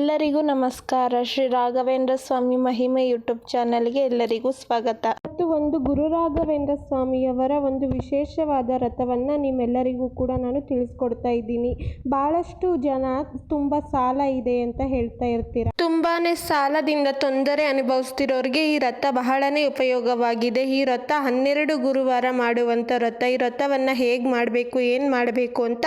ಎಲ್ಲರಿಗೂ ನಮಸ್ಕಾರ. ಶ್ರೀ ರಾಘವೇಂದ್ರ ಸ್ವಾಮಿ ಮಹಿಮೆ ಯೂಟ್ಯೂಬ್ ಚಾನಲ್ಗೆ ಎಲ್ಲರಿಗೂ ಸ್ವಾಗತ. ಮತ್ತು ಒಂದು ಗುರುರಾಘವೇಂದ್ರ ಸ್ವಾಮಿಯವರ ಒಂದು ವಿಶೇಷವಾದ ರಥವನ್ನು ನಿಮ್ಮೆಲ್ಲರಿಗೂ ಕೂಡ ನಾನು ತಿಳಿಸ್ಕೊಡ್ತಾ ಇದ್ದೀನಿ. ಭಾಳಷ್ಟು ಜನ ತುಂಬ ಸಾಲ ಇದೆ ಅಂತ ಹೇಳ್ತಾ ಇರ್ತೀರ. ತುಂಬಾನೇ ಸಾಲದಿಂದ ತೊಂದರೆ ಅನುಭವಿಸ್ತಿರೋರಿಗೆ ಈ ರಥ ಬಹಳನೇ ಉಪಯೋಗವಾಗಿದೆ. ಈ ರಥ ಹನ್ನೆರಡು ಗುರುವಾರ ಮಾಡುವಂಥ ರಥ, ಈ ರಥವನ್ನು ಹೇಗೆ ಮಾಡಬೇಕು, ಏನು ಮಾಡಬೇಕು ಅಂತ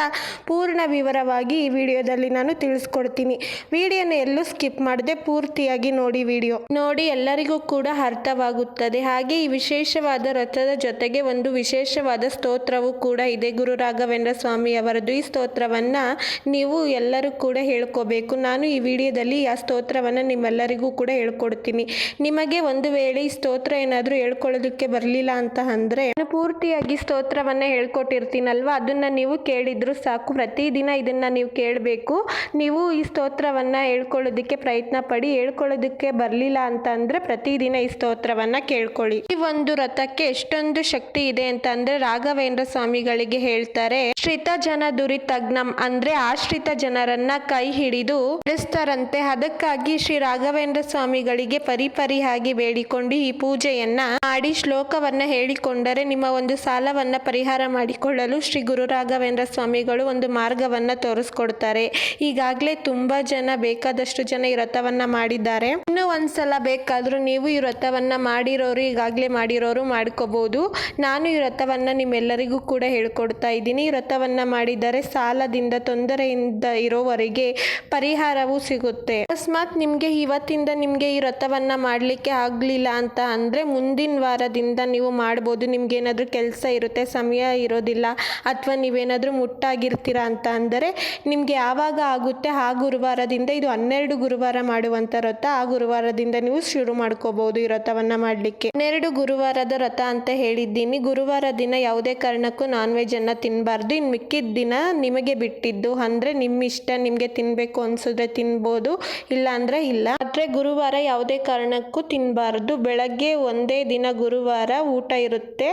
ಪೂರ್ಣ ವಿವರವಾಗಿ ಈ ವಿಡಿಯೋದಲ್ಲಿ ನಾನು ತಿಳಿಸ್ಕೊಡ್ತೀನಿ. ವಿಡಿಯೋನ ಎಲ್ಲೂ ಸ್ಕಿಪ್ ಮಾಡದೆ ಪೂರ್ತಿಯಾಗಿ ನೋಡಿ ವಿಡಿಯೋ. ನೋಡಿ ಎಲ್ಲರಿಗೂ ಕೂಡ ಅರ್ಥವಾಗುತ್ತದೆ. ಹಾಗೆ ಈ ವಿಶೇಷವಾದ ರಥದ ಜೊತೆಗೆ ಒಂದು ವಿಶೇಷವಾದ ಸ್ತೋತ್ರವು ಕೂಡ ಇದೆ. ಗುರು ರಾಘವೇಂದ್ರ ಸ್ವಾಮಿ ಅವರದ್ದು ಈ ಸ್ತೋತ್ರವನ್ನ ನೀವು ಎಲ್ಲರೂ ಕೂಡ ಹೇಳ್ಕೋಬೇಕು. ನಾನು ಈ ವಿಡಿಯೋದಲ್ಲಿ ಆ ಸ್ತೋತ್ರವನ್ನು ನಿಮ್ಮೆಲ್ಲರಿಗೂ ಕೂಡ ಹೇಳ್ಕೊಡ್ತೀನಿ. ನಿಮಗೆ ಒಂದು ವೇಳೆ ಈ ಸ್ತೋತ್ರ ಏನಾದರೂ ಹೇಳ್ಕೊಳ್ಳೋದಕ್ಕೆ ಬರಲಿಲ್ಲ ಅಂತ ಅಂದರೆ ನಾನು ಪೂರ್ತಿಯಾಗಿ ಸ್ತೋತ್ರವನ್ನು ಹೇಳ್ಕೊಟ್ಟಿರ್ತೀನಲ್ವ? ಅದನ್ನ ನೀವು ಕೇಳಿದ್ರು ಸಾಕು. ಪ್ರತಿದಿನ ಇದನ್ನ ನೀವು ಕೇಳಬೇಕು. ನೀವು ಈ ಸ್ತೋತ್ರವನ್ನು ಹೇಳ್ಕೊಳ್ಳೋದಕ್ಕೆ ಪ್ರಯತ್ನ ಪಡಿ. ಹೇಳ್ಕೊಳ್ಳೋದಕ್ಕೆ ಬರಲಿಲ್ಲ ಅಂತ ಅಂದರೆ ಪ್ರತಿದಿನ ಈ ಸ್ತೋತ್ರವನ್ನು ಕೇಳ್ಕೊಳ್ಳಿ. ಈ ಒಂದು ರಥಕ್ಕೆ ಎಷ್ಟೊಂದು ಶಕ್ತಿ ಇದೆ ಅಂತ ಅಂದ್ರೆ ರಾಘವೇಂದ್ರ ಸ್ವಾಮಿಗಳಿಗೆ ಹೇಳ್ತಾರೆ, ಶ್ರಿತ ಜನ ದುರಿತಗ್ನಂ ಅಂದ್ರೆ ಆಶ್ರಿತ ಜನರನ್ನ ಕೈ ಹಿಡಿದು ಬಿಡಿಸ್ತಾರಂತೆ ಅದಕ್ಕಾಗಿ ಶ್ರೀ ರಾಘವೇಂದ್ರ ಸ್ವಾಮಿಗಳಿಗೆ ಪರಿಪರಿಯಾಗಿ ಬೇಡಿಕೊಂಡು ಈ ಪೂಜೆಯನ್ನ ಮಾಡಿ ಶ್ಲೋಕವನ್ನ ಹೇಳಿಕೊಂಡರೆ ನಿಮ್ಮ ಒಂದು ಸಾಲವನ್ನ ಪರಿಹಾರ ಮಾಡಿಕೊಳ್ಳಲು ಶ್ರೀ ಗುರು ರಾಘವೇಂದ್ರ ಸ್ವಾಮಿಗಳು ಒಂದು ಮಾರ್ಗವನ್ನ ತೋರಿಸ್ಕೊಡ್ತಾರೆ. ಈಗಾಗಲೇ ತುಂಬಾ ಜನ ಬೇಕಾದಷ್ಟು ಜನ ಈ ವ್ರತವನ್ನ ಮಾಡಿದ್ದಾರೆ. ಇನ್ನೂ ಒಂದ್ಸಲ ಬೇಕಾದ್ರೂ ನೀವು ಈ ವ್ರತವನ್ನ ಮಾಡಿರೋರು ಈಗಾಗಲೇ ಮಾಡಿರೋರು ಮಾಡ್ಕೋಬಹುದು ನಾನು ಈ ವ್ರತವನ್ನು ನಿಮ್ಮೆಲ್ಲರಿಗೂ ಕೂಡ ಹೇಳ್ಕೊಡ್ತಾ ಇದ್ದೀನಿ. ಈ ವ್ರತವನ್ನು ಮಾಡಿದರೆ ಸಾಲದಿಂದ ತೊಂದರೆಯಿಂದ ಇರೋವರೆಗೆ ಪರಿಹಾರವೂ ಸಿಗುತ್ತೆ. ಅಕಸ್ಮಾತ್ ನಿಮಗೆ ಇವತ್ತಿಂದ ನಿಮಗೆ ಈ ವ್ರತವನ್ನು ಮಾಡಲಿಕ್ಕೆ ಆಗಲಿಲ್ಲ ಅಂತ ಅಂದರೆ ಮುಂದಿನ ವಾರದಿಂದ ನೀವು ಮಾಡ್ಬೋದು. ನಿಮ್ಗೆ ಏನಾದರೂ ಕೆಲಸ ಇರುತ್ತೆ, ಸಮಯ ಇರೋದಿಲ್ಲ ಅಥವಾ ನೀವೇನಾದರೂ ಮುಟ್ಟಾಗಿರ್ತೀರಾ ಅಂತ ಅಂದರೆ ನಿಮಗೆ ಯಾವಾಗ ಆಗುತ್ತೆ ಆ ಗುರುವಾರದಿಂದ ಇದು ಹನ್ನೆರಡು ಗುರುವಾರ ಮಾಡುವಂಥ ವ್ರತ. ಆ ಗುರುವಾರದಿಂದ ನೀವು ಶುರು ಮಾಡ್ಕೋಬಹುದು ಈ ವ್ರತವನ್ನು ಮಾಡಲಿಕ್ಕೆ. ಹನ್ನೆರಡು ಗುರುವಾರದ ವ್ರತ ಅಂತ ಹೇಳಿದ್ದೀನಿ. ಗುರುವಾರ ದಿನ ಯಾವುದೇ ಕಾರಣಕ್ಕೂ ನಾನ್ ವೆಜ್ ಅನ್ನ ತಿನ್ನಬಾರ್ದು ಇನ್ನು ಮಿಕ್ಕಿದ ದಿನ ನಿಮಗೆ ಬಿಟ್ಟಿದ್ದು. ಅಂದರೆ ನಿಮ್ಮ ಇಷ್ಟ, ನಿಮಗೆ ತಿನ್ನಬೇಕು ಅನ್ಸುದ್ರೆ ತಿನ್ಬೋದು. ಇಲ್ಲ ಅಂದರೆ ಇಲ್ಲ. ಆದರೆ ಗುರುವಾರ ಯಾವುದೇ ಕಾರಣಕ್ಕೂ ತಿನ್ನಬಾರ್ದು ಬೆಳಗ್ಗೆ ಒಂದೇ ದಿನ ಗುರುವಾರ ಊಟ ಇರುತ್ತೆ.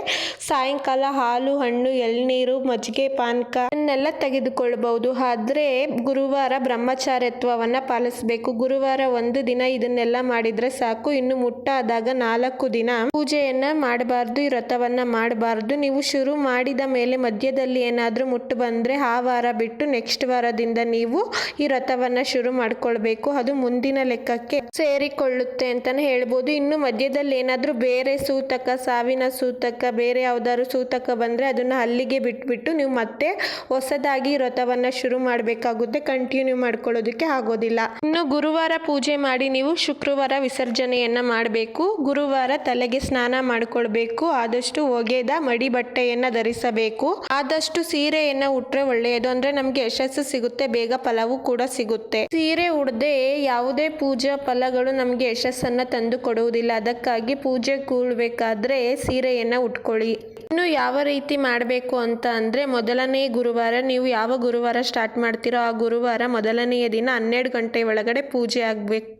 ಸಾಯಂಕಾಲ ಹಾಲು, ಹಣ್ಣು, ಎಳ್ನೀರು, ಮಜ್ಜಿಗೆ ಪಾನಕ ಅನ್ನೆಲ್ಲ ತೆಗೆದುಕೊಳ್ಬಹುದು. ಆದರೆ ಗುರುವಾರ ಬ್ರಹ್ಮಚಾರ್ಯತ್ವವನ್ನು ಪಾಲಿಸಬೇಕು. ಗುರುವಾರ ಒಂದು ದಿನ ಇದನ್ನೆಲ್ಲ ಮಾಡಿದ್ರೆ ಸಾಕು. ಇನ್ನು ಮುಟ್ಟಾದಾಗ ನಾಲ್ಕು ದಿನ ಪೂಜೆಯನ್ನ ಮಾಡಬಾರ್ದು, ಈ ವ್ರತವನ್ನು ಮಾಡಬಾರ್ದು. ನೀವು ಶುರು ಮಾಡಿದ ಮೇಲೆ ಮಧ್ಯದಲ್ಲಿ ಏನಾದರೂ ಮುಟ್ಟು ಬಂದರೆ ಆ ವಾರ ಬಿಟ್ಟು ನೆಕ್ಸ್ಟ್ ವಾರದಿಂದ ನೀವು ಈ ವ್ರತವನ್ನು ಶುರು ಮಾಡ್ಕೊಳ್ಬೇಕು. ಅದು ಮುಂದಿನ ಲೆಕ್ಕಕ್ಕೆ ಸೇರಿಕೊಳ್ಳುತ್ತೆ ಅಂತಲೇ ಹೇಳ್ಬೋದು. ಇನ್ನು ಮಧ್ಯದಲ್ಲಿ ಏನಾದರೂ ಬೇರೆ ಸೂತಕ, ಸಾವಿನ ಸೂತಕ, ಬೇರೆ ಯಾವ್ದಾದ್ರು ಸೂತಕ ಬಂದರೆ ಅದನ್ನ ಅಲ್ಲಿಗೆ ಬಿಟ್ಬಿಟ್ಟು ನೀವು ಮತ್ತೆ ಹೊಸದಾಗಿ ವ್ರತವನ್ನು ಶುರು ಮಾಡಬೇಕಾಗುತ್ತೆ. ಕಂಟಿನ್ಯೂ ಮಾಡ್ಕೊಳ್ಳೋದಕ್ಕೆ ಆಗೋದಿಲ್ಲ. ಇನ್ನು ಗುರುವಾರ ಪೂಜೆ ಮಾಡಿ ನೀವು ಶುಕ್ರವಾರ ವಿಸರ್ಜನೆಯನ್ನ ಮಾಡಬೇಕು. ಗುರುವಾರ ತಲೆಗೆ ಸ್ನಾನ ಮಾಡ್ಕೊಳ್ಬೇಕು. ಆದಷ್ಟು ಒಗೆದ ಮಡಿ ಬಟ್ಟೆಯನ್ನ ಧರಿಸಬೇಕು. ಆದಷ್ಟು ಸೀರೆಯನ್ನ ಉಟ್ರೆ ಒಳ್ಳೆಯದು. ಅಂದ್ರೆ ನಮ್ಗೆ ಯಶಸ್ಸು ಸಿಗುತ್ತೆ, ಬೇಗ ಫಲವೂ ಕೂಡ ಸಿಗುತ್ತೆ. ಸೀರೆ ಉಡದೆ ಯಾವುದೇ ಪೂಜಾ ಫಲಗಳು ನಮ್ಗೆ ಯಶಸ್ಸನ್ನ ತಂದು ಕೊಡುವುದಿಲ್ಲ. ಅದಕ್ಕಾಗಿ ಪೂಜೆ ಕೂಳ್ಬೇಕಾದ್ರೆ ಸೀರೆಯನ್ನ ಉಟ್ಕೊಳ್ಳಿ. ಇನ್ನು ಯಾವ ರೀತಿ ಮಾಡಬೇಕು ಅಂತ ಅಂದರೆ ಮೊದಲನೇ ಗುರುವಾರ ನೀವು ಯಾವ ಗುರುವಾರ ಸ್ಟಾರ್ಟ್ ಮಾಡ್ತೀರೋ ಆ ಗುರುವಾರ ಮೊದಲನೆಯ ದಿನ ಹನ್ನೆರಡು ಗಂಟೆ ಒಳಗಡೆ ಪೂಜೆ ಆಗಬೇಕು.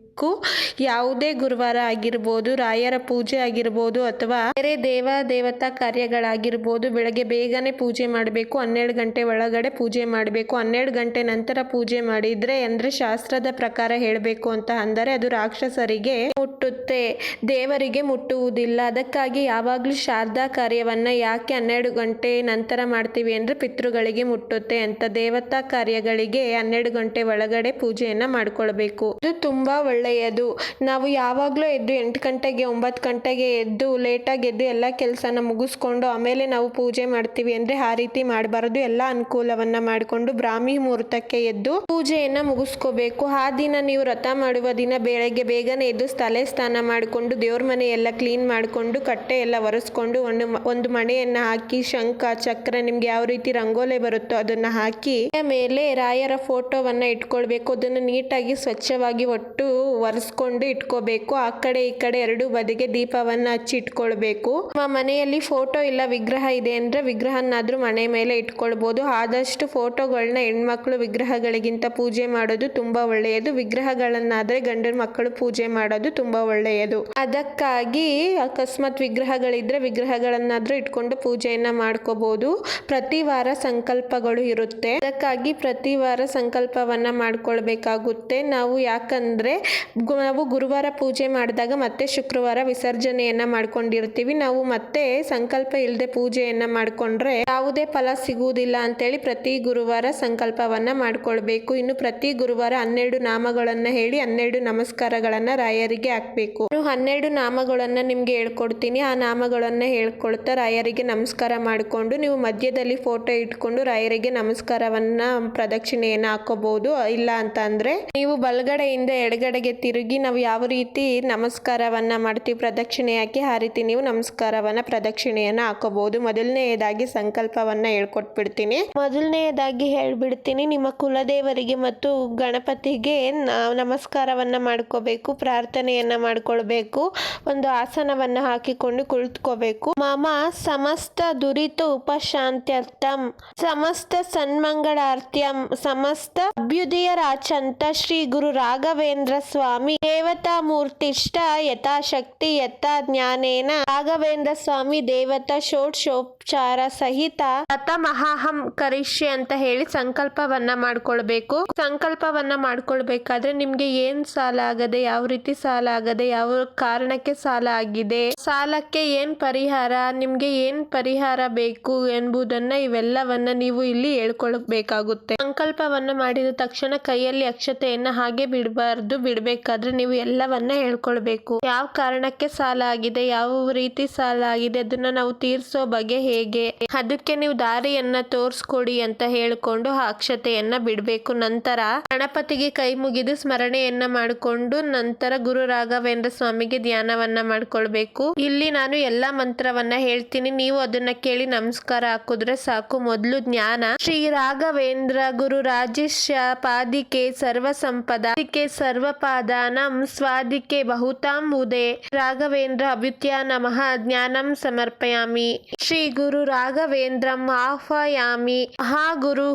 ಯಾವುದೇ ಗುರುವಾರ ಆಗಿರ್ಬೋದು, ರಾಯರ ಪೂಜೆ ಆಗಿರ್ಬೋದು ಅಥವಾ ಬೇರೆ ದೇವ ದೇವತಾ ಕಾರ್ಯಗಳಾಗಿರ್ಬೋದು, ಬೆಳಗ್ಗೆ ಬೇಗನೆ ಪೂಜೆ ಮಾಡಬೇಕು, ಹನ್ನೆರಡು ಗಂಟೆ ಒಳಗಡೆ ಪೂಜೆ ಮಾಡಬೇಕು, ಹನ್ನೆರಡು ಗಂಟೆ ನಂತರ ಪೂಜೆ ಮಾಡಿದ್ರೆ ಅಂದ್ರೆ ಶಾಸ್ತ್ರದ ಪ್ರಕಾರ ಹೇಳಬೇಕು ಅಂತ ಅಂದರೆ ಅದು ರಾಕ್ಷಸರಿಗೆ ಮುಟ್ಟುತ್ತೆ. ದೇವರಿಗೆ ಮುಟ್ಟುವುದಿಲ್ಲ. ಅದಕ್ಕಾಗಿ ಯಾವಾಗಲೂ ಶಾರದಾ ಕಾರ್ಯವನ್ನ ಯಾಕೆ ಹನ್ನೆರಡು ಗಂಟೆ ನಂತರ ಮಾಡ್ತೀವಿ ಅಂದ್ರೆ ಪಿತೃಗಳಿಗೆ ಮುಟ್ಟುತ್ತೆ ಅಂತ ದೇವತಾ ಕಾರ್ಯಗಳಿಗೆ ಹನ್ನೆರಡು ಗಂಟೆ ಒಳಗಡೆ ಪೂಜೆಯನ್ನು ಮಾಡ್ಕೊಳ್ಬೇಕು. ಇದು ತುಂಬಾ ಒಳ್ಳೆಯದು. ನಾವು ಯಾವಾಗಲೂ ಎದ್ದು ಎಂಟು ಗಂಟೆಗೆ, ಒಂಬತ್ತು ಗಂಟೆಗೆ ಎದ್ದು ಲೇಟಾಗಿ ಎದ್ದು ಎಲ್ಲ ಕೆಲಸನ ಮುಗಿಸ್ಕೊಂಡು ಆಮೇಲೆ ನಾವು ಪೂಜೆ ಮಾಡ್ತೀವಿ ಅಂದ್ರೆ ಆ ರೀತಿ ಮಾಡಬಾರದು. ಎಲ್ಲ ಅನುಕೂಲವನ್ನ ಮಾಡಿಕೊಂಡು ಬ್ರಾಹ್ಮಿ ಮುಹೂರ್ತಕ್ಕೆ ಎದ್ದು ಪೂಜೆಯನ್ನು ಮುಗಿಸ್ಕೋಬೇಕು. ಆ ದಿನ ನೀವು ವ್ರತ ಮಾಡುವ ದಿನ ಬೆಳಗ್ಗೆ ಬೇಗನೆ ಎದ್ದು ತಲೆ ಸ್ನಾನ ಮಾಡಿಕೊಂಡು ದೇವ್ರ ಮನೆ ಎಲ್ಲ ಕ್ಲೀನ್ ಮಾಡಿಕೊಂಡು ಕಟ್ಟೆ ಎಲ್ಲ ಒರೆಸ್ಕೊಂಡು ಒಂದು ಒಂದು ಮಣೆಯನ್ನು ಹಾಕಿ ಶಂಖ, ಚಕ್ರ ನಿಮ್ಗೆ ಯಾವ ರೀತಿ ರಂಗೋಲೆ ಬರುತ್ತೋ ಅದನ್ನ ಹಾಕಿ ಮೇಲೆ ರಾಯರ ಫೋಟೋವನ್ನ ಇಟ್ಕೊಳ್ಬೇಕು. ಅದನ್ನು ನೀಟಾಗಿ ಸ್ವಚ್ಛವಾಗಿ ಒಟ್ಟು ಒರೆಸ್ಕೊಂಡು ಇಟ್ಕೋಬೇಕು. ಆ ಕಡೆ ಈ ಕಡೆ ಎರಡು ಬದಿಗೆ ದೀಪವನ್ನ ಹಚ್ಚಿ ಇಟ್ಕೊಳ್ಬೇಕು. ನಮ್ಮ ಮನೆಯಲ್ಲಿ ಫೋಟೋ ಇಲ್ಲ ವಿಗ್ರಹ ಇದೆ ಅಂದ್ರೆ ವಿಗ್ರಹನಾದ್ರೂ ಮನೆ ಮೇಲೆ ಇಟ್ಕೊಳ್ಬೋದು. ಆದಷ್ಟು ಫೋಟೋಗಳನ್ನ ಹೆಣ್ಮಕ್ಳು ವಿಗ್ರಹಗಳಿಗಿಂತ ಪೂಜೆ ಮಾಡೋದು ತುಂಬಾ ಒಳ್ಳೆಯದು. ವಿಗ್ರಹಗಳನ್ನಾದ್ರೆ ಗಂಡನ ಮಕ್ಕಳು ಪೂಜೆ ಮಾಡೋದು ತುಂಬಾ ಒಳ್ಳೆಯದು. ಅದಕ್ಕಾಗಿ ಅಕಸ್ಮಾತ್ ವಿಗ್ರಹಗಳಿದ್ರೆ ವಿಗ್ರಹಗಳನ್ನಾದ್ರೂ ಇಟ್ಕೊಂಡು ಪೂಜೆಯನ್ನ ಮಾಡ್ಕೋಬಹುದು ಪ್ರತಿ ವಾರ ಸಂಕಲ್ಪಗಳು ಇರುತ್ತೆ. ಅದಕ್ಕಾಗಿ ಪ್ರತಿ ವಾರ ಸಂಕಲ್ಪವನ್ನ ಮಾಡ್ಕೊಳ್ಬೇಕಾಗುತ್ತೆ. ನಾವು ಯಾಕಂದ್ರೆ ನಾವು ಗುರುವಾರ ಪೂಜೆ ಮಾಡಿದಾಗ ಮತ್ತೆ ಶುಕ್ರವಾರ ವಿಸರ್ಜನೆಯನ್ನ ಮಾಡ್ಕೊಂಡಿರ್ತೀವಿ. ನಾವು ಮತ್ತೆ ಸಂಕಲ್ಪ ಇಲ್ಲದೆ ಪೂಜೆಯನ್ನ ಮಾಡ್ಕೊಂಡ್ರೆ ಯಾವುದೇ ಫಲ ಸಿಗುವುದಿಲ್ಲ ಅಂತೇಳಿ ಪ್ರತಿ ಗುರುವಾರ ಸಂಕಲ್ಪವನ್ನ ಮಾಡ್ಕೊಳ್ಬೇಕು. ಇನ್ನು ಪ್ರತಿ ಗುರುವಾರ ಹನ್ನೆರಡು ನಾಮಗಳನ್ನ ಹೇಳಿ ಹನ್ನೆರಡು ನಮಸ್ಕಾರಗಳನ್ನ ರಾಯರಿಗೆ ಹಾಕ್ಬೇಕು. ಹನ್ನೆರಡು ನಾಮಗಳನ್ನ ನಿಮ್ಗೆ ಹೇಳ್ಕೊಡ್ತೀನಿ. ಆ ನಾಮಗಳನ್ನ ಹೇಳ್ಕೊಳ್ತಾ ರಾಯರಿಗೆ ನಮಸ್ಕಾರ ಮಾಡಿಕೊಂಡು ನೀವು ಮಧ್ಯದಲ್ಲಿ ಫೋಟೋ ಇಟ್ಕೊಂಡು ರಾಯರಿಗೆ ನಮಸ್ಕಾರವನ್ನ ಪ್ರದಕ್ಷಿಣೆಯನ್ನ ಹಾಕೋಬಹುದು ಇಲ್ಲ ಅಂತ ನೀವು ಬಲಗಡೆಯಿಂದ ಎಡಗಡೆಗೆ ತಿರುಗಿ ನಾವು ಯಾವ ರೀತಿ ನಮಸ್ಕಾರವನ್ನ ಮಾಡ್ತೀವಿ ಪ್ರದಕ್ಷಿಣೆ ಹಾಕಿ ಆ ರೀತಿ ನೀವು ನಮಸ್ಕಾರವನ್ನ, ಪ್ರದಕ್ಷಿಣೆಯನ್ನು ಹಾಕೋಬಹುದು. ಮೊದಲನೆಯದಾಗಿ ಸಂಕಲ್ಪವನ್ನ ಹೇಳ್ಕೊಟ್ಬಿಡ್ತೀನಿ. ಮೊದಲನೆಯದಾಗಿ ಹೇಳ್ಬಿಡ್ತೀನಿ, ನಿಮ್ಮ ಕುಲದೇವರಿಗೆ ಮತ್ತು ಗಣಪತಿಗೆ ನಮಸ್ಕಾರವನ್ನ ಮಾಡ್ಕೋಬೇಕು, ಪ್ರಾರ್ಥನೆಯನ್ನ ಮಾಡ್ಕೊಳ್ಬೇಕು, ಒಂದು ಆಸನವನ್ನ ಹಾಕಿಕೊಂಡು ಕುಳಿತುಕೋಬೇಕು. ಮಾಮ, ಸಮಸ್ತ ದುರಿತ ಉಪಶಾಂತ್ಯರ್ಥಂ, ಸಮಸ್ತ ಸನ್ಮಂಗಳಾರ್ಥ್ಯಂ ಸಮಸ್ತ ಅಭ್ಯುದಯರಾಚಂತ ಶ್ರೀ ಗುರು ರಾಘವೇಂದ್ರ ಸ್ವಾಮಿ ದೇವತಾ ಮೂರ್ತಿಷ್ಟ ಯಥಾಶಕ್ತಿ ಯಥಾ ಜ್ಞಾನೇನ ರಾಘವೇಂದ್ರ ಸ್ವಾಮಿ ದೇವತಾ ಷೋಡಶೋಪಚಾರ ಸಹಿತ ಮಹಾಹಂ ಕರಿಷ್ಯ ಅಂತ ಹೇಳಿ ಸಂಕಲ್ಪವನ್ನ ಮಾಡ್ಕೊಳ್ಬೇಕು. ಸಂಕಲ್ಪವನ್ನ ಮಾಡ್ಕೊಳ್ಬೇಕಾದ್ರೆ ನಿಮ್ಗೆ ಏನ್ ಸಾಲ ಆಗದೆ ಯಾವ ರೀತಿ ಸಾಲ ಆಗದೆ ಯಾವ ಕಾರಣಕ್ಕೆ ಸಾಲ ಆಗಿದೆ ಸಾಲಕ್ಕೆ ಏನ್ ಪರಿಹಾರ, ನಿಮ್ಗೆ ಏನ್ ಪರಿಹಾರ ಬೇಕು ಎಂಬುದನ್ನ ಇವೆಲ್ಲವನ್ನ ನೀವು ಇಲ್ಲಿ ಹೇಳ್ಕೊಳ್ಬೇಕಾಗುತ್ತೆ. ಸಂಕಲ್ಪವನ್ನ ಮಾಡಿದ ತಕ್ಷಣ ಕೈಯಲ್ಲಿ ಅಕ್ಷತೆಯನ್ನ ಹಾಗೆ ಬಿಡಬಾರ್ದು ಬಿಡ್ಬೇಕಾದ್ರೆ ನೀವು ಎಲ್ಲವನ್ನ ಹೇಳ್ಕೊಳ್ಬೇಕು. ಯಾವ ಕಾರಣಕ್ಕೆ ಸಾಲ ಆಗಿದೆ ಯಾವ ರೀತಿ ಸಾಲ ಆಗಿದೆ ಅದನ್ನ ನಾವು ತೀರ್ಸೋ ಬಗ್ಗೆ ಹೇಗೆ? ಅದಕ್ಕೆ ನೀವು ದಾರಿಯನ್ನ ತೋರ್ಸ್ಕೊಡಿ ಅಂತ ಹೇಳ್ಕೊಂಡು ಅಕ್ಷತೆಯನ್ನ ಬಿಡ್ಬೇಕು. ನಂತರ ಗಣಪತಿಗೆ ಕೈ ಮುಗಿದು ಸ್ಮರಣೆಯನ್ನ ಮಾಡಿಕೊಂಡು ನಂತರ ಗುರು ರಾಘವೇಂದ್ರ ಸ್ವಾಮಿಗೆ ಧ್ಯಾನವನ್ನ ಮಾಡ್ಕೊಳ್ಬೇಕು. ಇಲ್ಲಿ ನಾನು ಎಲ್ಲಾ ಮಂತ್ರವನ್ನ ಹೇಳ್ತೀನಿ. ನೀವು ಅದನ್ನ ಕೇಳಿ ನಮಸ್ಕಾರ ಹಾಕಿದ್ರೆ ಸಾಕು. ಮೊದಲು ಜ್ಞಾನ. ಶ್ರೀ ರಾಘವೇಂದ್ರ ಗುರು ರಾಜೇಶ ಪಾದಿಕೆ ಸರ್ವ ಸಂಪದ ಸರ್ವ ಪಾದಾನಂ ಸ್ವಾಧಿಕೆ ಬಹುತಾಂ ಉದೇ. ರಾಘವೇಂದ್ರ ಅಭ್ಯುತ್ಯ ನಮಃ ಜ್ಞಾನಂ ಸಮರ್ಪಯಾಮಿ. ಶ್ರೀ ಗುರು ರಾಘವೇಂದ್ರಂ ಆಹ್ವಯಾಮಿ. ಮಹಾ ಗುರು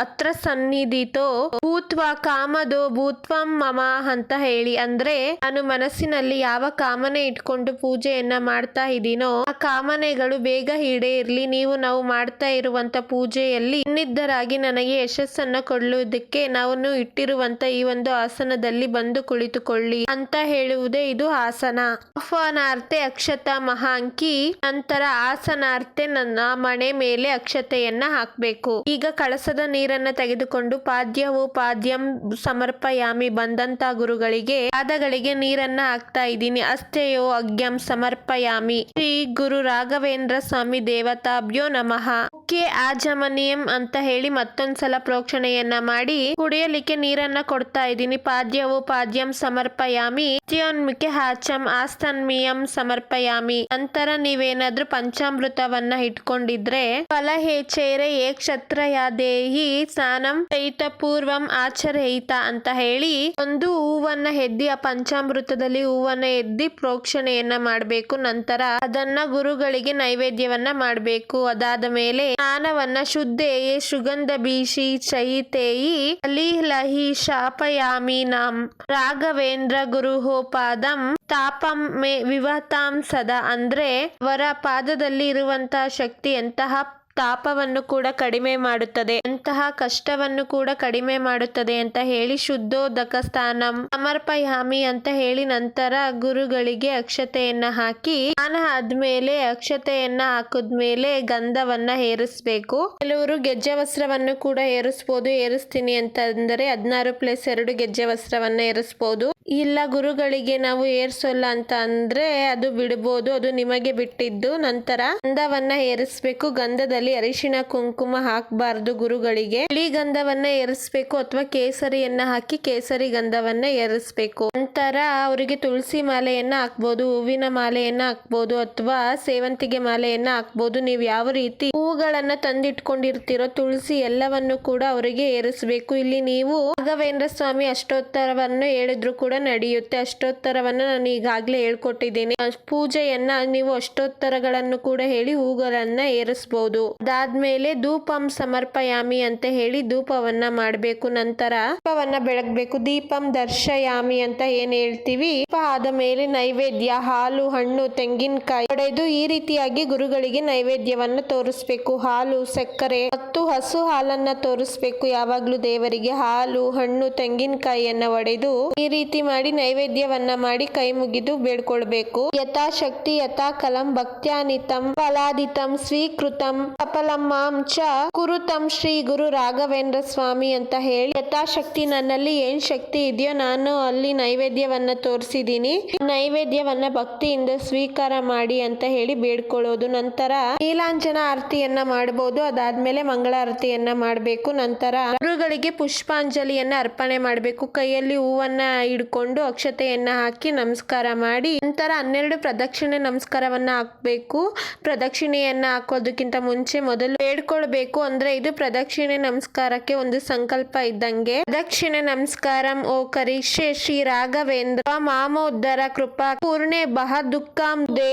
ಅತ್ರ ಸನ್ನಿಧಿತೋ. ಭೂತ್ವ ಕಾಮದೋ ಭೂತ್ವಂ ಮಮ ಅಂತ ಹೇಳಿ. ಅಂದ್ರೆ ನಾನು ಮನಸ್ಸಿನಲ್ಲಿ ಯಾವ ಕಾಮನೆ ಇಟ್ಕೊಂಡು ಪೂಜೆಯನ್ನ ಮಾಡ್ತಾ ಇದ್ದೀನೋ, ಆ ಕಾಮನೆಗಳು ಬೇಗ ಈಡೇರ್ಲಿ. ನೀವು ನಾವು ಮಾಡ್ತಾ ಇರುವಂತ ಪೂಜೆಯಲ್ಲಿ ಇನ್ನಿದ್ದರಾಗಿ ನನಗೆ ಯಶಸ್ಸನ್ನ ಕೊಡುವುದಕ್ಕೆ ನಾವು ಇಟ್ಟಿರುವಂತ ಈ ಒಂದು ಆಸನದಲ್ಲಿ ಬಂದು ಕುಳಿತುಕೊಳ್ಳಿ ಅಂತ ಹೇಳುವುದೇ ಇದು ಆಸನ. ಆಹ್ವಾನಾರ್ತೆ ಅಕ್ಷತ ಮಹಾಂಕಿ, ನಂತರ ಆಸನಾರ್ಥೆ ನನ್ನ ಮಣೆ ಮೇಲೆ ಅಕ್ಷತೆಯನ್ನ ಹಾಕ್ಬೇಕು. ಈಗ ಕಳಸದ ನೀರನ್ನ ತೆಗೆದುಕೊಂಡು ಪಾದ್ಯವು ಪಾದ್ಯಂ ಸಮರ್ಪಯಾಮಿ ಬಂದಂತ ಗುರುಗಳಿಗೆ, ಪಾದಗಳಿಗೆ ನೀರನ್ನ ಹಾಕ್ತಾ ಇದ್ದೀನಿ. ಅಸ್ಥೆಯೋ ಅಗ್ಯಂ ಸಮರ್ಪಯಾಮಿ. ಶ್ರೀ ಗುರು ರಾಘವೇಂದ್ರ ಸ್ವಾಮಿ ದೇವತಾಭ್ಯೋ ನಮಃ. ಕೆ ಆಜಮನಿಯಂ ಅಂತ ಹೇಳಿ ಮತ್ತೊಂದ್ಸಲ ಪ್ರೋಕ್ಷಣೆಯನ್ನ ಮಾಡಿ ಕುಡಿಯಲಿಕ್ಕೆ ನೀರನ್ನ ಕೊಡ್ತಾ ಇದ್ದೀನಿ. ಪಾದ್ಯವು ಪಾದ್ಯಂ ಸಮರ್ಪಯಾಮಿ ನಿತ್ಯೋನ್ಮಿಕೆ ಹಾಚಂ ಆಸ್ತನ್ಮಿಯಂ ಸಮರ್ಪಯಾಮಿ. ನಂತರ ನೀವೇನಾದ್ರೂ ಪಂಚಾಮೃತವನ್ನ ಇಟ್ಕೊಂಡಿದ್ರೆ ಫಲಹೇಚೇರೆ ಏ ಕ್ಷತ್ರಯಾದೇಹಿ ಸ್ನಾನಂ ಚೈತ ಪೂರ್ವಂ ಆಚರಯಿತ ಅಂತ ಹೇಳಿ ಒಂದು ಹೂವನ್ನ ಎದ್ದಿ ಆ ಪಂಚಾಮೃತದಲ್ಲಿ ಹೂವನ್ನ ಎದ್ದಿ ಪ್ರೋಕ್ಷಣೆಯನ್ನ ಮಾಡಬೇಕು. ನಂತರ ಅದನ್ನ ಗುರುಗಳಿಗೆ ನೈವೇದ್ಯವನ್ನ ಮಾಡಬೇಕು. ಅದಾದ ಮೇಲೆ ಸ್ನಾನವನ್ನ ಶುದ್ಧೇಯೇ ಸುಗಂಧ ಬೀಶಿ ಚೈತೇಯಿ ಲಹಿ ಶಾಪಯಾಮಿ ನಾಂ ರಾಘವೇಂದ್ರ ಗುರುಹೋ ಪಾದಂ ತಾಪಂ ಮೇ ವಿವತಾಂ ಸದಾ. ಅಂದ್ರೆ ಅವರ ಪಾದದಲ್ಲಿ ಇರುವಂತಹ ಶಕ್ತಿ ಎಂತಹ ತಾಪವನ್ನು ಕೂಡ ಕಡಿಮೆ ಮಾಡುತ್ತದೆ. ಅಂತಹ ಕಷ್ಟವನ್ನು ಕೂಡ ಕಡಿಮೆ ಮಾಡುತ್ತದೆ ಅಂತ ಹೇಳಿ ಶುದ್ಧೋದಕ ಸ್ಥಾನಂ ಸಮರ್ಪಯಾಮಿ ಅಂತ ಹೇಳಿ ನಂತರ ಗುರುಗಳಿಗೆ ಅಕ್ಷತೆಯನ್ನ ಹಾಕಿ ಸ್ನಾನ ಆದ್ಮೇಲೆ ಅಕ್ಷತೆಯನ್ನ ಹಾಕಿದ್ಮೇಲೆ ಗಂಧವನ್ನ ಏರಿಸ್ಬೇಕು. ಕೆಲವರು ಗೆಜ್ಜೆ ವಸ್ತ್ರವನ್ನು ಕೂಡ ಏರಿಸ್ಬೋದು. ಏರಿಸ್ತೀನಿ ಅಂತ ಅಂದರೆ ಹದಿನಾರು ಪ್ಲಸ್ ಎರಡು ಗೆಜ್ಜೆ ವಸ್ತ್ರವನ್ನ ಏರಿಸ್ಬೋದು. ಇಲ್ಲ ಗುರುಗಳಿಗೆ ನಾವು ಏರ್ಸೋಲ್ಲ ಅಂತ ಅಂದ್ರೆ ಅದು ಬಿಡ್ಬೋದು, ಅದು ನಿಮಗೆ ಬಿಟ್ಟಿದ್ದು. ನಂತರ ಗಂಧವನ್ನ ಏರಿಸ್ಬೇಕು. ಗಂಧದಲ್ಲಿ ಅರಿಶಿನ ಕುಂಕುಮ ಹಾಕಬಾರ್ದು ಗುರುಗಳಿಗೆ. ಬಿಳಿ ಗಂಧವನ್ನ ಏರಿಸ್ಬೇಕು ಅಥವಾ ಕೇಸರಿಯನ್ನ ಹಾಕಿ ಕೇಸರಿ ಗಂಧವನ್ನ ಏರಿಸ್ಬೇಕು. ನಂತರ ಅವರಿಗೆ ತುಳಸಿ ಮಾಲೆಯನ್ನ ಹಾಕ್ಬೋದು, ಹೂವಿನ ಮಾಲೆಯನ್ನ ಹಾಕ್ಬೋದು ಅಥವಾ ಸೇವಂತಿಗೆ ಮಾಲೆಯನ್ನ ಹಾಕ್ಬೋದು. ನೀವು ಯಾವ ರೀತಿ ಹೂಗಳನ್ನ ತಂದಿಟ್ಕೊಂಡಿರ್ತೀರೋ ತುಳಸಿ ಎಲ್ಲವನ್ನು ಕೂಡ ಅವರಿಗೆ ಏರಿಸಬೇಕು. ಇಲ್ಲಿ ನೀವು ರಾಘವೇಂದ್ರ ಸ್ವಾಮಿ ಅಷ್ಟೋತ್ತರವನ್ನು ಹೇಳಿದ್ರು ಕೂಡ ಕೂಡ ನಡೆಯುತ್ತೆ. ಅಷ್ಟೋತ್ತರವನ್ನು ನಾನು ಈಗಾಗಲೇ ಹೇಳ್ಕೊಟ್ಟಿದ್ದೀನಿ. ಪೂಜೆಯನ್ನ ನೀವು ಅಷ್ಟೋತ್ತರಗಳನ್ನು ಕೂಡ ಹೇಳಿ ಹೂಗಳನ್ನ ಏರಿಸ್ಬೋದು. ಅದಾದ್ಮೇಲೆ ಧೂಪಂ ಸಮರ್ಪಯಾಮಿ ಅಂತ ಹೇಳಿ ಧೂಪವನ್ನ ಮಾಡಬೇಕು. ನಂತರ ದೀಪವನ್ನ ಬೆಳಗ್ಬೇಕು. ದೀಪಂ ದರ್ಶಯಾಮಿ ಅಂತ ಏನ್ ಹೇಳ್ತೀವಿ? ದೀಪ ಆದ ಮೇಲೆ ನೈವೇದ್ಯ, ಹಾಲು, ಹಣ್ಣು, ತೆಂಗಿನಕಾಯಿ ಪಡೆದು ಈ ರೀತಿಯಾಗಿ ಗುರುಗಳಿಗೆ ನೈವೇದ್ಯವನ್ನ ತೋರಿಸ್ಬೇಕು. ಹಾಲು, ಸಕ್ಕರೆ ಮತ್ತು ಹಸು ಹಾಲನ್ನ ತೋರಿಸ್ಬೇಕು. ಯಾವಾಗ್ಲೂ ದೇವರಿಗೆ ಹಾಲು, ಹಣ್ಣು, ತೆಂಗಿನಕಾಯಿಯನ್ನ ಒಡೆದು ಈ ರೀತಿ ಮಾಡಿ ನೈವೇದ್ಯವನ್ನ ಮಾಡಿ ಕೈ ಮುಗಿದು ಬೇಡ್ಕೊಳ್ಬೇಕು. ಯಥಾಶಕ್ತಿ ಯಥಾ ಕಲಂ ಭಕ್ತ್ಯಾನಿತಂ, ಫಲಾದಿತಂ, ಸ್ವೀಕೃತಂ ಸಫಲಂ ಚ ಕುರುತಂ ಶ್ರೀ ಗುರು ರಾಘವೇಂದ್ರ ಸ್ವಾಮಿ ಅಂತ ಹೇಳಿ ಯಥಾಶಕ್ತಿ ನನ್ನಲ್ಲಿ ಏನ್ ಶಕ್ತಿ ಇದೆಯೋ ನಾನು ಅಲ್ಲಿ ನೈವೇದ್ಯವನ್ನ ತೋರಿಸಿದೀನಿ. ನೈವೇದ್ಯವನ್ನ ಭಕ್ತಿಯಿಂದ ಸ್ವೀಕಾರ ಮಾಡಿ ಅಂತ ಹೇಳಿ ಬೇಡ್ಕೊಳ್ಳೋದು. ನಂತರ ನೀಲಾಂಜನ ಆರತಿಯನ್ನ ಮಾಡಬಹುದು ಅದಾದ್ಮೇಲೆ ಮಂಗಳಾರತಿಯನ್ನ ಮಾಡಬೇಕು. ನಂತರ ಗುರುಗಳಿಗೆ ಪುಷ್ಪಾಂಜಲಿಯನ್ನ ಅರ್ಪಣೆ ಮಾಡಬೇಕು. ಕೈಯಲ್ಲಿ ಹೂವನ್ನ ಹಿಡ್ಕೊಂಡು ಅಕ್ಷತೆಯನ್ನ ಹಾಕಿ ನಮಸ್ಕಾರ ಮಾಡಿ, ನಂತರ ಹನ್ನೆರಡು ಪ್ರದಕ್ಷಿಣೆ ನಮಸ್ಕಾರವನ್ನ ಹಾಕ್ಬೇಕು. ಪ್ರದಕ್ಷಿಣೆಯನ್ನ ಹಾಕೋದಕ್ಕಿಂತ ಮುಂಚೆ ಮೊದಲು ಬೇಡ್ಕೊಳ್ಬೇಕು ಅಂದ್ರೆ ಇದು ಪ್ರದಕ್ಷಿಣೆ ನಮಸ್ಕಾರಕ್ಕೆ ಒಂದು ಸಂಕಲ್ಪ ಇದ್ದಂಗೆ. ಪ್ರದಕ್ಷಿಣೆ ನಮಸ್ಕಾರಂ ಓ ಕರೀಕ್ಷೆ ಶ್ರೀ ರಾಘವೇಂದ್ರ ಮಾಮೋದ್ದರ ಕೃಪಾ. ಪೂರ್ಣೆ ಬಹ ದುಃಖಂ ದೇ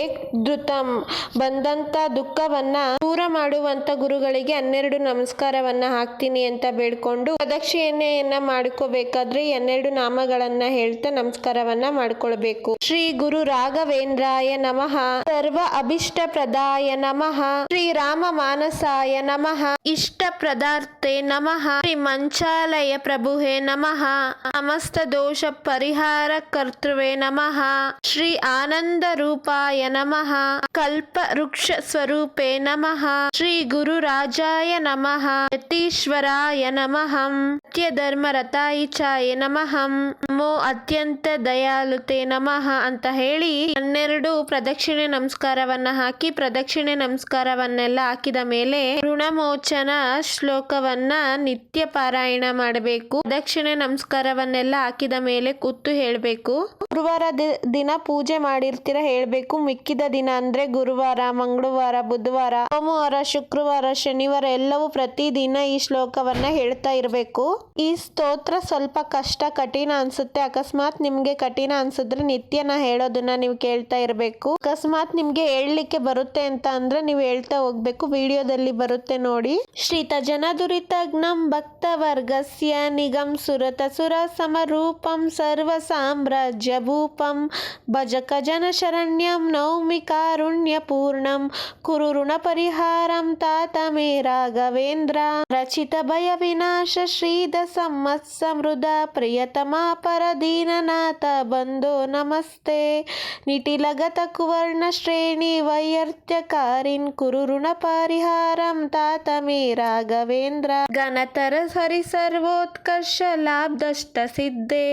ಬಂದಂತ ದುಃಖವನ್ನ ದೂರ ಮಾಡುವಂತ ಗುರುಗಳಿಗೆ ಹನ್ನೆರಡು ನಮಸ್ಕಾರವನ್ನ ಹಾಕ್ತೀನಿ ಅಂತ ಬೇಡ್ಕೊಂಡು ಪ್ರದಕ್ಷಿಣೆಯನ್ನ ಮಾಡ್ಕೋಬೇಕಾದ್ರೆ ಹನ್ನೆರಡು ನಾಮಗಳನ್ನ ಹೇಳ್ತಾ ನಮಸ್ಕಾರವನ್ನ ಮಾಡ್ಕೊಳ್ಬೇಕು. ಶ್ರೀ ಗುರು ರಾಘವೇಂದ್ರಾಯ ನಮಃ. ಸರ್ವ ಅಭಿಷ್ಟ ಪ್ರದಾಯ ನಮಃ. ಶ್ರೀ ರಾಮ ಮಾನಸಾಯ ನಮಃ. ಇಷ್ಟ ಪ್ರದಾರ್ಥೆ ನಮಃ. ಶ್ರೀ ಮಂಚಾಲಯ ಪ್ರಭುಹೇ ನಮಃ. ಸಮಸ್ತ ದೋಷ ಪರಿಹಾರ ಕರ್ತೃವೆ ನಮಃ. ಶ್ರೀ ಆನಂದ ರೂಪಾಯ ನಮಃ. ಕಲ್ಪ ವೃಕ್ಷ ಸ್ವರೂಪೇ ನಮಃ. ಶ್ರೀ ಗುರು ರಾಜಾಯ ನಮಃ. ಯತೀಶ್ವರಾಯ ನಮಃ. ಸತ್ಯ ಧರ್ಮ ರಥಾಯಿಚಾಯ ನಮಃ. ನಮೋ ಅತ್ಯಂತ ದಯಾಳುತೆ ನಮಃ ಅಂತ ಹೇಳಿ ಹನ್ನೆರಡು ಪ್ರದಕ್ಷಿಣೆ ನಮಸ್ಕಾರವನ್ನ ಹಾಕಿ ಪ್ರದಕ್ಷಿಣೆ ನಮಸ್ಕಾರವನ್ನೆಲ್ಲ ಹಾಕಿದ ಮೇಲೆ ಋಣಮೋಚನ ಶ್ಲೋಕವನ್ನ ನಿತ್ಯ ಪಾರಾಯಣ ಮಾಡಬೇಕು. ಪ್ರದಕ್ಷಿಣೆ ನಮಸ್ಕಾರವನ್ನೆಲ್ಲ ಹಾಕಿದ ಮೇಲೆ ಕೂತು ಹೇಳ್ಬೇಕು. ಗುರುವಾರ ದಿನ ಪೂಜೆ ಮಾಡಿರ್ತೀರ ಹೇಳ್ಬೇಕು. ಮಿಕ್ಕಿದ ದಿನ ಅಂದ್ರೆ ಗುರುವಾರ, ಮಂಗಳವಾರ, ಬುಧವಾರ, ಸೋಮವಾರ, ಶುಕ್ರವಾರ, ಶನಿವಾರ ಎಲ್ಲವೂ ಪ್ರತಿದಿನ ಈ ಶ್ಲೋಕವನ್ನ ಹೇಳ್ತಾ ಇರಬೇಕು. ಈ ಸ್ತೋತ್ರ ಸ್ವಲ್ಪ ಕಷ್ಟ, ಕಠಿಣ ಅನ್ಸುತ್ತೆ. ಅಕಸ್ಮಾತ್ ನಿಮ್ಗೆ ಕಠಿಣ ಅನ್ಸಿದ್ರೆ ನಿತ್ಯನ ಹೇಳೋದನ್ನ ನೀವು ಕೇಳ್ತಾ ಇರಬೇಕು. ಅಕಸ್ಮಾತ್ ನಿಮ್ಗೆ ಹೇಳಲಿಕ್ಕೆ ಬರುತ್ತೆ ಅಂತ ಅಂದ್ರೆ ನೀವು ಹೇಳ್ತಾ ಹೋಗ್ಬೇಕು. ವಿಡಿಯೋದಲ್ಲಿ ಬರುತ್ತೆ ನೋಡಿ. ಶ್ರೀತ ಜನ ದುರಿತಗ್ನಂ ಭಕ್ತ ವರ್ಗಸ್ಯ ನಿಗಂ ಸುರತ ಸುರ ಸಮರೂಪಂ ಸರ್ವ ಸಾಮ್ರಾಜ್ಯ ಭೂಪಂ ಭಜಕ ಜನ ಶರಣ್ಯಂ ನೌಮಿ ಕಾರುಣ್ಯ ಪೂರ್ಣಂ ಕುರು ಋಣ ಪರಿಹಾರಂ ತಾತ ಮೇ ರಾಘವೇಂದ್ರ. ರಚಿತ ಭಯ ವಿನಾಶ ಶ್ರೀದ ಸಮ್ಮತ್ ಸಮೃದ್ಧ ಪ್ರಿಯತಮ ಪರ ದೀನನಾಥ ಬಂದೋ ನಮಸ್ತೆ ನಿಟಿಲಗತ ಕುವರ್ಣ ಶ್ರೇಣಿ ವೈಯರ್ಥ್ಯಕಾರಿನ್ ಕುರು ಋಣ ಪರಿಹಾರಂ ತಾತ ಮೇ ರಾಘವೇಂದ್ರ ಘನತರ ಹರಿ ಸರ್ವೋತ್ಕರ್ಷ ಲಾಬ್ಧಷ್ಟ ಸಿದ್ಧೆ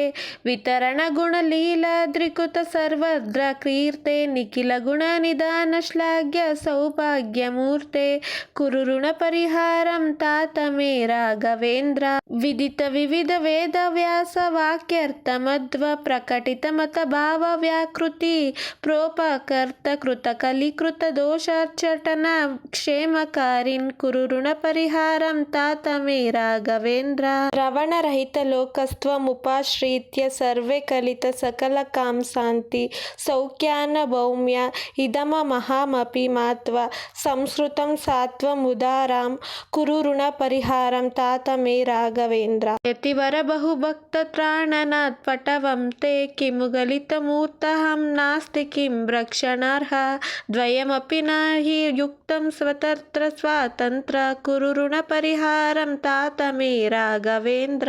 ವಿತರಣ ಗುಣ ಲೀಲಾದ್ರಿಕೃತ ಸರ್ವದ್ರ ಕೀರ್ತೆ ನಿಖಿಲ ಗುಣ ನಿಧಾನ ಶ್ಲಾಘ್ಯ ಸೌಭಾಗ್ಯ ಮೂರ್ತೆ ಕುರು ಋಣ ಪರಿಹಾರಂ ತಾತ ಮೇ ರಾಘವೇಂದ್ರ ವಿದಿತ ವಿವಿಧ ವೇದ ವ್ಯಾಸ ವಾಕ್ಯರ್ಥ ಮಧ್ವ ಪ್ರಕಟಿತ ಮತ ಭಾವ ವ್ಯಾಕೃತಿ ಪ್ರೋಪಕರ್ತ ಕೃತ ಕಲಿಕೃತ ದೋಷಾರ್ಚಟನ ಕ್ಷೇಮಕಾರಿನ್ ಕುರು ಋಣ ಪರಿಹಾರಂ ತಾತ ಮೇ ರಾಘವೇಂದ್ರ ರವಣರಹಿತ ಲೋಕಸ್ತ್ವಮುಪಾಶ್ರಿತ್ಯ ಸರ್ವೇ ಕಲಿತ ಸಕಲ ಕಾಂಸಾಂತಿ ಸೌಖ್ಯಾನ ಭೌಮ್ಯ ಇದಮ ಮಹಾಮಪಿ ಮಾತ್ವ ಸಂಸ್ಕೃತಂ ಸಾತ್ವಮುದಾರಾಂ ಕುರು ಋಣ ಪರಿಹಾರಂ ತಾತ ಮೇ ರಾಘವೇಂದ್ರ. ಯತಿವರ ಬಹುಭಕ್ತ ತ್ರಾಣನಾಥ್ वटवं ते किमु गलितमूर्तः नास्ति किं रक्षणार्हा द्वयमपि न हि युक् ಸ್ವಾತಂತ್ರ ಕುರು ಋಣ ಪರಿಹಾರಂ ತಾತ ಮೇ ರಾಘವೇಂದ್ರ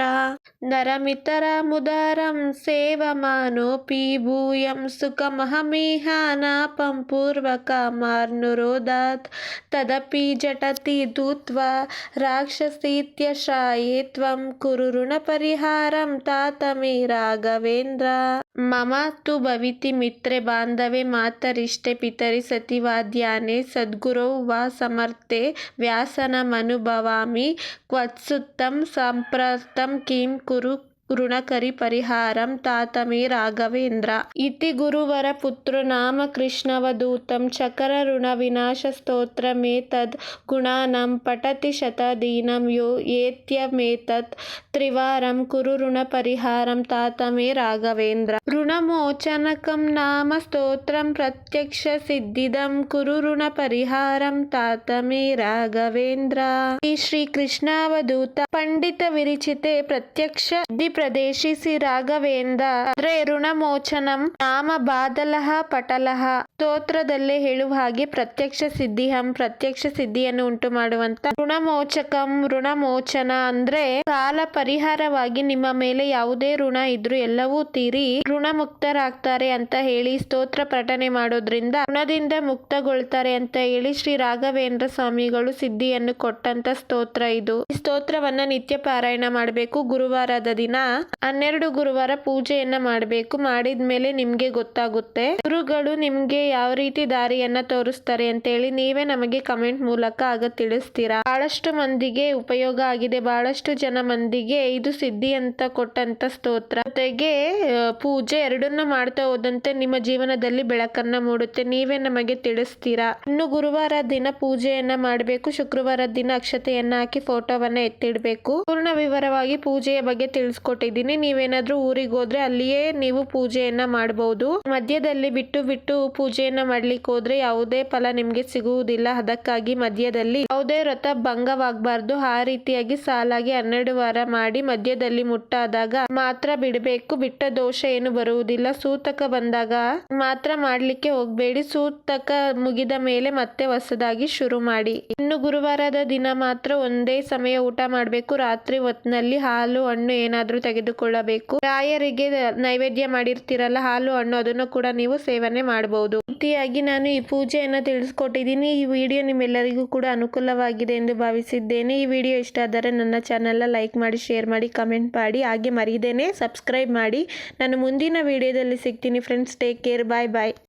ನರಮಿತರ ಮುದಾರಂ ಸೇವಮಾನೋಪಿ ಭೂಯಂ ಸುಖಮಹಮಿಹಾನಾಪಂ ಪೂರ್ವಕಾಮಾರ್ನುರೋಧಾತ್ ತದಪಿ ಜಟತಿ ದೂತ್ವಾ ರಾಕ್ಷಸೀತ್ಯಶಾಯೇ ತ್ವಂ ಕುರು ಋಣ ಪರಿಹಾರಂ ತಾತ ಮೇ ರಾಘವೇಂದ್ರ ಮಮ ತು ಭವಿತಿ ಮಿತ್ರೆ ಬಾಂಧವೆ ಮಾತರಿಷ್ಟೆ ಪಿತರಿ ಸತಿವಾದ್ಯಾನೆ ಸದ್ಗುರೌ ವಾ ಸಮರ್ಥೆ ವ್ಯಾಸನಮನುಭವಾಮಿ ಕ್ವತ್ಸುತ್ತಂ ಸಂಪ್ರಾಪ್ತಂ ಕಿಂ ಕುರು ಋಣಕರಿ ಪರಿಹಾರಂ ತಾತಮೇ ರಾಘವೇಂದ್ರ. ಇತಿ ಗುರುವರ ಪುತ್ರೋ ನಾಮ ಕೃಷ್ಣವಧೂತಂ ಚಕರ ಋಣ ವಿನಾಶ ಸ್ತೋತ್ರಮೇತದ್ ಗುಣಾನಂ ಪಠತಿ ಶತದೀನಂ ಯೋ ಏತ್ಯಮೇತತ್ ತ್ರಿವಾರಂ ಕುರು ಋಣ ಪರಿಹಾರಂ ತಾತಮೇ ರಾಘವೇಂದ್ರ. ಋಣಮೋಚನಕಂ ನಾಮ ಸ್ತೋತ್ರಂ ಪ್ರತ್ಯಕ್ಷ ಸಿದ್ಧಿದಂ ಕುರು ಋಣ ಪರಿಹಾರಂ ತಾತಮೇ ರಾಘವೇಂದ್ರ. ಈ ಶ್ರೀ ಕೃಷ್ಣಾವಧೂತ ಪಂಡಿತ ವಿರಿಚಿತೆ ಪ್ರತ್ಯಕ್ಷ ಸಿದ್ಧಿ ಪ್ರದೇಶಿಸಿ ರಾಘವೇಂದ್ರ. ಅಂದ್ರೆ ಋಣಮೋಚನಂ ನಾಮ ಬಾದಲಹ ಪಟಲಹ ಸ್ತೋತ್ರದಲ್ಲೇ ಹೇಳುವ ಹಾಗೆ ಪ್ರತ್ಯಕ್ಷ ಸಿದ್ಧಿಹಂ, ಪ್ರತ್ಯಕ್ಷ ಸಿದ್ಧಿಯನ್ನು ಉಂಟು ಮಾಡುವಂತ ಋಣಮೋಚಕಂ, ಋಣಮೋಚನ ಅಂದ್ರೆ ಸಾಲ ಪರಿಹಾರವಾಗಿ ನಿಮ್ಮ ಮೇಲೆ ಯಾವುದೇ ಋಣ ಇದ್ರು ಎಲ್ಲವೂ ತೀರಿ ಋಣಮುಕ್ತರಾಗ್ತಾರೆ ಅಂತ ಹೇಳಿ ಸ್ತೋತ್ರ ಪಠನೆ ಮಾಡೋದ್ರಿಂದ ಋಣದಿಂದ ಮುಕ್ತಗೊಳ್ತಾರೆ ಅಂತ ಹೇಳಿ ಶ್ರೀ ರಾಘವೇಂದ್ರ ಸ್ವಾಮಿಗಳು ಸಿದ್ಧಿಯನ್ನು ಕೊಟ್ಟಂತ ಸ್ತೋತ್ರ ಇದು. ಈ ಸ್ತೋತ್ರವನ್ನ ನಿತ್ಯ ಪಾರಾಯಣ ಮಾಡಬೇಕು ಗುರುವಾರದ ದಿನ. ಹನ್ನೆರಡು ಗುರುವಾರ ಪೂಜೆಯನ್ನ ಮಾಡಬೇಕು. ಮಾಡಿದ್ಮೇಲೆ ನಿಮ್ಗೆ ಗೊತ್ತಾಗುತ್ತೆ. ಗುರುಗಳು ನಿಮ್ಗೆ ಯಾವ ರೀತಿ ದಾರಿಯನ್ನ ತೋರಿಸ್ತಾರೆ ಅಂತ ಹೇಳಿ ನೀವೇ ನಮಗೆ ಕಮೆಂಟ್ ಮೂಲಕ ಆಗ ತಿಳಿಸ್ತೀರಾ. ಬಹಳಷ್ಟು ಮಂದಿಗೆ ಉಪಯೋಗ ಆಗಿದೆ. ಬಹಳಷ್ಟು ಜನ ಮಂದಿಗೆ ಇದು ಸಿದ್ಧಿ ಅಂತ ಕೊಟ್ಟಂತ ಸ್ತೋತ್ರ. ಜೊತೆಗೆ ಪೂಜೆ ಎರಡನ್ನ ಮಾಡ್ತಾ ಹೋದಂತೆ ನಿಮ್ಮ ಜೀವನದಲ್ಲಿ ಬೆಳಕನ್ನ ಮೂಡುತ್ತೆ. ನೀವೇ ನಮಗೆ ತಿಳಿಸ್ತೀರಾ. ಇನ್ನು ಗುರುವಾರ ದಿನ ಪೂಜೆಯನ್ನ ಮಾಡಬೇಕು. ಶುಕ್ರವಾರ ದಿನ ಅಕ್ಷತೆಯನ್ನ ಹಾಕಿ ಫೋಟೋವನ್ನ ಎತ್ತಿಡ್ಬೇಕು. ಪೂರ್ಣ ವಿವರವಾಗಿ ಪೂಜೆಯ ಬಗ್ಗೆ ತಿಳಿಸ್ಕೊಟ್ಟಿದ್ದೀನಿ ನೀವೇನಾದರೂ ಊರಿಗೆ ಹೋದ್ರೆ ಅಲ್ಲಿಯೇ ನೀವು ಪೂಜೆಯನ್ನ ಮಾಡಬಹುದು ಮಧ್ಯದಲ್ಲಿ ಬಿಟ್ಟು ಬಿಟ್ಟು ಪೂಜೆಯನ್ನ ಮಾಡ್ಲಿಕ್ಕೆ ಹೋದ್ರೆ ಯಾವುದೇ ಫಲ ನಿಮ್ಗೆ ಸಿಗುವುದಿಲ್ಲ. ಅದಕ್ಕಾಗಿ ಮಧ್ಯದಲ್ಲಿ ಯಾವುದೇ ವ್ರತ ಭಂಗವಾಗಬಾರ್ದು. ಆ ರೀತಿಯಾಗಿ ಸಾಲಾಗಿ ಹನ್ನೆರಡು ವಾರ ಮಾಡಿ ಮಧ್ಯದಲ್ಲಿ ಮುಟ್ಟಾದಾಗ ಮಾತ್ರ ಬಿಡಬೇಕು. ಬಿಟ್ಟ ದೋಷ ಏನು ಬರುವುದಿಲ್ಲ. ಸೂತಕ ಬಂದಾಗ ಮಾತ್ರ ಮಾಡ್ಲಿಕ್ಕೆ ಹೋಗ್ಬೇಡಿ. ಸೂತಕ ಮುಗಿದ ಮೇಲೆ ಮತ್ತೆ ಹೊಸದಾಗಿ ಶುರು ಮಾಡಿ. ಇನ್ನು ಗುರುವಾರದ ದಿನ ಮಾತ್ರ ಒಂದೇ ಸಮಯ ಊಟ ಮಾಡಬೇಕು. ರಾತ್ರಿ ಹೊತ್ನಲ್ಲಿ ಹಾಲು, ಹಣ್ಣು ಏನಾದ್ರೂ ತೆಗೆದುಕೊಳ್ಳಬೇಕು. ರಾಯರಿಗೆ ನೈವೇದ್ಯ ಮಾಡಿರ್ತೀರಲ್ಲ, ಹಾಲು, ಹಣ್ಣು, ಅದನ್ನು ಕೂಡ ನೀವು ಸೇವನೆ ಮಾಡಬಹುದು. ರೀತಿಯಾಗಿ ನಾನು ಈ ಪೂಜೆಯನ್ನು ತಿಳಿಸ್ಕೊಟ್ಟಿದ್ದೀನಿ. ಈ ವಿಡಿಯೋ ನಿಮ್ಮೆಲ್ಲರಿಗೂ ಕೂಡ ಅನುಕೂಲವಾಗಿದೆ ಎಂದು ಭಾವಿಸಿದ್ದೇನೆ. ಈ ವಿಡಿಯೋ ಇಷ್ಟ ಆದರೆ ನನ್ನ ಚಾನಲ್ನ ಲೈಕ್ ಮಾಡಿ, ಶೇರ್ ಮಾಡಿ, ಕಮೆಂಟ್ ಮಾಡಿ, ಹಾಗೆ ಮರೀದೇನೆ ಸಬ್ಸ್ಕ್ರೈಬ್ ಮಾಡಿ. ನಾನು ಮುಂದಿನ ವಿಡಿಯೋದಲ್ಲಿ ಸಿಗ್ತೀನಿ. Friends, take care. Bye bye.